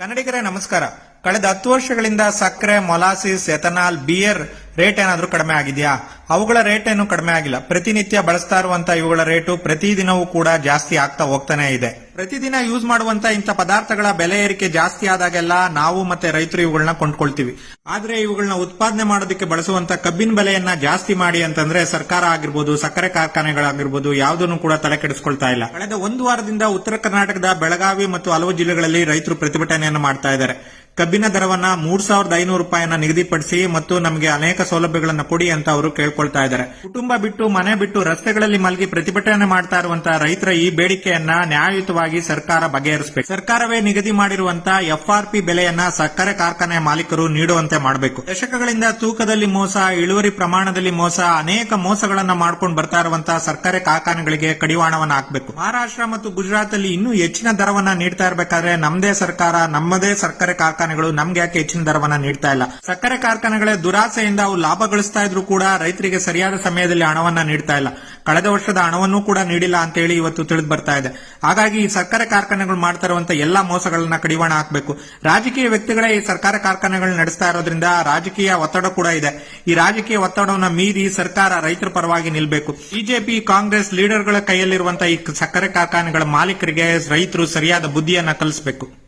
ಕನ್ನಡಿಗರೇ, ನಮಸ್ಕಾರ. ಕಳೆದ ಹತ್ತು ವರ್ಷಗಳಿಂದ ಸಕ್ಕರೆ ಮೊಲಾಸಿಸ್ ಎಥನಾಲ್ ಬಿಯರ್ ರೇಟ್ ಏನಾದರೂ ಕಡಿಮೆ ಆಗಿದೆಯಾ? ಅವುಗಳ ರೇಟ್ ಏನು ಕಡಿಮೆ ಆಗಿಲ್ಲ. ಪ್ರತಿನಿತ್ಯ ಬಳಸ್ತಾ ಇರುವಂತಹ ಇವುಗಳ ರೇಟು ಪ್ರತಿದಿನವೂ ಕೂಡ ಜಾಸ್ತಿ ಆಗ್ತಾ ಹೋಗ್ತಾನೆ ಇದೆ. ಪ್ರತಿದಿನ ಯೂಸ್ ಮಾಡುವಂತ ಇಂಥ ಪದಾರ್ಥಗಳ ಬೆಲೆ ಏರಿಕೆ ಜಾಸ್ತಿ ಆದಾಗೆಲ್ಲ ನಾವು ಮತ್ತೆ ರೈತರು ಇವುಗಳನ್ನ ಕೊಂಡ್ಕೊಳ್ತೀವಿ. ಆದ್ರೆ ಇವುಗಳನ್ನ ಉತ್ಪಾದನೆ ಮಾಡೋದಕ್ಕೆ ಬಳಸುವಂತ ಕಬ್ಬಿನ ಬೆಲೆಯನ್ನ ಜಾಸ್ತಿ ಮಾಡಿ ಅಂತಂದ್ರೆ ಸರ್ಕಾರ ಆಗಿರ್ಬೋದು, ಸಕ್ಕರೆ ಕಾರ್ಖಾನೆಗಳಾಗಿರ್ಬೋದು, ಯಾವುದನ್ನು ಕೂಡ ತಲೆ ಕೆಡಿಸ್ಕೊಳ್ತಾ ಇಲ್ಲ. ಕಳೆದ ಒಂದು ವಾರದಿಂದ ಉತ್ತರ ಕರ್ನಾಟಕದ ಬೆಳಗಾವಿ ಮತ್ತು ಹಲವು ಜಿಲ್ಲೆಗಳಲ್ಲಿ ರೈತರು ಪ್ರತಿಭಟನೆಯನ್ನು ಮಾಡ್ತಾ ಇದ್ದಾರೆ. ಕಬ್ಬಿನ ದರವನ್ನ ಮೂರ್ ಸಾವಿರದ ಐನೂರು ರೂಪಾಯಿಯನ್ನ ನಿಗದಿಪಡಿಸಿ ಮತ್ತು ನಮಗೆ ಅನೇಕ ಸೌಲಭ್ಯಗಳನ್ನು ಕೊಡಿ ಅಂತ ಅವರು ಕೇಳ್ಕೊಳ್ತಾ ಇದ್ದಾರೆ. ಕುಟುಂಬ ಬಿಟ್ಟು ಮನೆ ಬಿಟ್ಟು ರಸ್ತೆಗಳಲ್ಲಿ ಮಲಗಿ ಪ್ರತಿಭಟನೆ ಮಾಡ್ತಾ ಇರುವಂತಹ ರೈತರ ಈ ಬೇಡಿಕೆಯನ್ನ ನ್ಯಾಯಯುತವಾಗಿ ಸರ್ಕಾರ ಬಗೆಹರಿಸಬೇಕು. ಸರ್ಕಾರವೇ ನಿಗದಿ ಮಾಡಿರುವಂತ ಎಫ್ಆರ್ಪಿ ಬೆಲೆಯನ್ನ ಸಕ್ಕರೆ ಕಾರ್ಖಾನೆ ಮಾಲೀಕರು ನೀಡುವಂತೆ ಮಾಡಬೇಕು. ದಶಕಗಳಿಂದ ತೂಕದಲ್ಲಿ ಮೋಸ, ಇಳುವರಿ ಪ್ರಮಾಣದಲ್ಲಿ ಮೋಸ, ಅನೇಕ ಮೋಸಗಳನ್ನ ಮಾಡ್ಕೊಂಡು ಬರ್ತಾ ಇರುವಂತಹ ಸರ್ಕಾರಿ ಕಾರ್ಖಾನೆಗಳಿಗೆ ಕಡಿವಾಣವನ್ನ ಹಾಕಬೇಕು. ಮಹಾರಾಷ್ಟ್ರ ಮತ್ತು ಗುಜರಾತ್ ಅಲ್ಲಿ ಇನ್ನೂ ಹೆಚ್ಚಿನ ದರವನ್ನ ನೀಡ್ತಾ ಇರಬೇಕಾದ್ರೆ ನಮ್ಮದೇ ಸರ್ಕಾರ, ನಮ್ಮದೇ ಸಕ್ಕರೆ ಕಾರ್ಖಾನೆಗಳು ನಮ್ಗೆ ಯಾಕೆ ಹೆಚ್ಚಿನ ದರವನ್ನ ನೀಡ್ತಾ ಇಲ್ಲ? ಸಕ್ಕರೆ ಕಾರ್ಖಾನೆಗಳ ದುರಾಸೆಯಿಂದ ಅವು ಲಾಭ ಗಳಿಸ್ತಾ ಇದ್ರು ಕೂಡ ರೈತರಿಗೆ ಸರಿಯಾದ ಸಮಯದಲ್ಲಿ ಹಣವನ್ನ ನೀಡ್ತಾ ಇಲ್ಲ. ಕಳೆದ ವರ್ಷದ ಹಣವನ್ನು ಕೂಡ ನೀಡಿಲ್ಲ ಅಂತ ಹೇಳಿ ಇವತ್ತು ತಿಳಿದು ಬರ್ತಾ ಇದೆ. ಹಾಗಾಗಿ ಈ ಸಕ್ಕರೆ ಕಾರ್ಖಾನೆಗಳು ಮಾಡ್ತಾ ಎಲ್ಲಾ ಮೋಸಗಳನ್ನ ಕಡಿವಾಣ ಹಾಕಬೇಕು. ರಾಜಕೀಯ ವ್ಯಕ್ತಿಗಳೇ ಈ ಸರ್ಕಾರ ಕಾರ್ಖಾನೆಗಳು ನಡೆಸ್ತಾ ಇರೋದ್ರಿಂದ ರಾಜಕೀಯ ಒತ್ತಡ ಕೂಡ ಇದೆ. ಈ ರಾಜಕೀಯ ಒತ್ತಡವನ್ನ ಮೀರಿ ಸರ್ಕಾರ ರೈತರ ಪರವಾಗಿ ನಿಲ್ಬೇಕು. ಬಿಜೆಪಿ, ಕಾಂಗ್ರೆಸ್ ಲೀಡರ್ಗಳ ಕೈಯಲ್ಲಿರುವಂತಹ ಈ ಸಕ್ಕರೆ ಕಾರ್ಖಾನೆಗಳ ಮಾಲೀಕರಿಗೆ ರೈತರು ಸರಿಯಾದ ಬುದ್ಧಿಯನ್ನ ಕಲಿಸಬೇಕು.